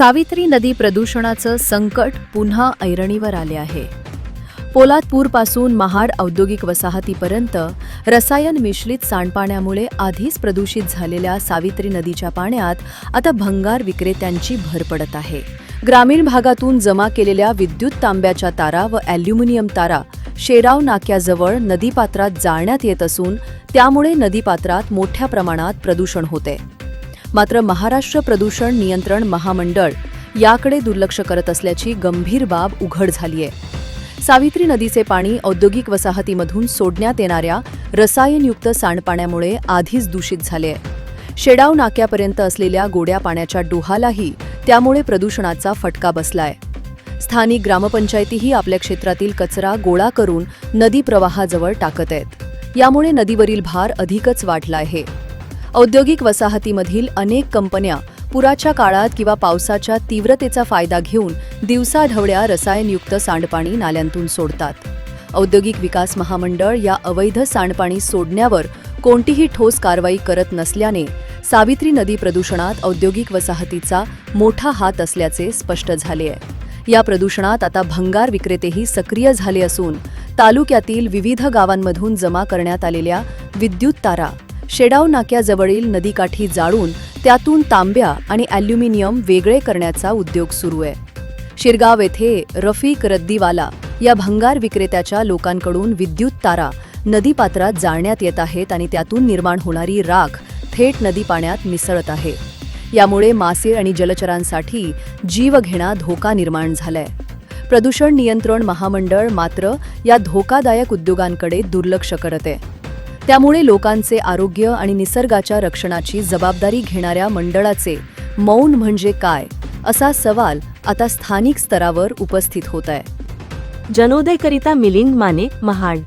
सावित्री नदी प्रदूषणाचं संकट पुन्हा ऐरणीवर आले आहे. पोलादपूरपासून महाड औद्योगिक वसाहतीपर्यंत रसायन मिश्रित सांडपाण्यामुळे आधीच प्रदूषित झालेल्या सावित्री नदीच्या पाण्यात आता भंगार विक्रेत्यांची भर पडत आहे. ग्रामीण भागातून जमा केलेल्या विद्युत तांब्याच्या तारा व ॲल्युमिनियम तारा शेराव नाक्याजवळ नदीपात्रात जाळण्यात येत असून त्यामुळे नदीपात्रात मोठ्या प्रमाणात प्रदूषण होते. मात्र महाराष्ट्र प्रदूषण नियंत्रण महामंडळ याकडे दुर्लक्ष करत असल्याची गंभीर बाब उघड झालीय. सावित्री नदीचे पाणी औद्योगिक वसाहतीमधून सोडण्यात येणाऱ्या रसायनयुक्त सांडपाण्यामुळे आधीच दूषित झाले शेडाव नाक्यापर्यंत असलेल्या गोड्या पाण्याच्या डोहालाही त्यामुळे प्रदूषणाचा फटका बसलाय. स्थानिक ग्रामपंचायतीही आपल्या क्षेत्रातील कचरा गोळा करून नदी प्रवाहाजवळ टाकत आहेत. यामुळे नदीवरील भार अधिकच वाढला आहे औद्योगिक वसाहतीमधील अनेक कंपन्या पुराच्या काळात किंवा पावसाच्या तीव्रतेचा फायदा घेऊन दिवसाढवळ्या रसायनयुक्त सांडपाणी नाल्यांतून सोडतात. औद्योगिक विकास महामंडळ या अवैध सांडपाणी सोडण्यावर कोणतीही ठोस कारवाई करत नसल्याने सावित्री नदी प्रदूषणात औद्योगिक वसाहतीचा मोठा हात असल्याचे स्पष्ट झाले आहे. या प्रदूषणात आता भंगार विक्रेतेही सक्रिय झाले असून तालुक्यातील विविध गावांमधून जमा करण्यात आलेल्या विद्युत तारा शेडाव नाक्याजवळील नदीकाठी जाळून त्यातून तांब्या आणि ॲल्युमिनियम वेगळे करण्याचा उद्योग सुरू आहे. शिरगाव येथे रफीक रद्दीवाला या भंगार विक्रेत्याच्या लोकांकडून विद्युत तारा नदीपात्रात जाळण्यात येत आहेत आणि त्यातून निर्माण होणारी राख थेट नदी पाण्यात मिसळत आहे. यामुळे मासे आणि जलचरांसाठी जीवघेणा धोका निर्माण झालाय. प्रदूषण नियंत्रण महामंडळ मात्र या धोकादायक उद्योगांकडे दुर्लक्ष करत आहे. त्यामुळे लोकांचे आरोग्य आणि निसर्गाच्या रक्षणाची जबाबदारी घेणाऱ्या मंडळाचे मौन म्हणजे काय असा सवाल आता स्थानिक स्तरावर उपस्थित होत आहे. जनोदयकरिता मिलिंद माने महाड.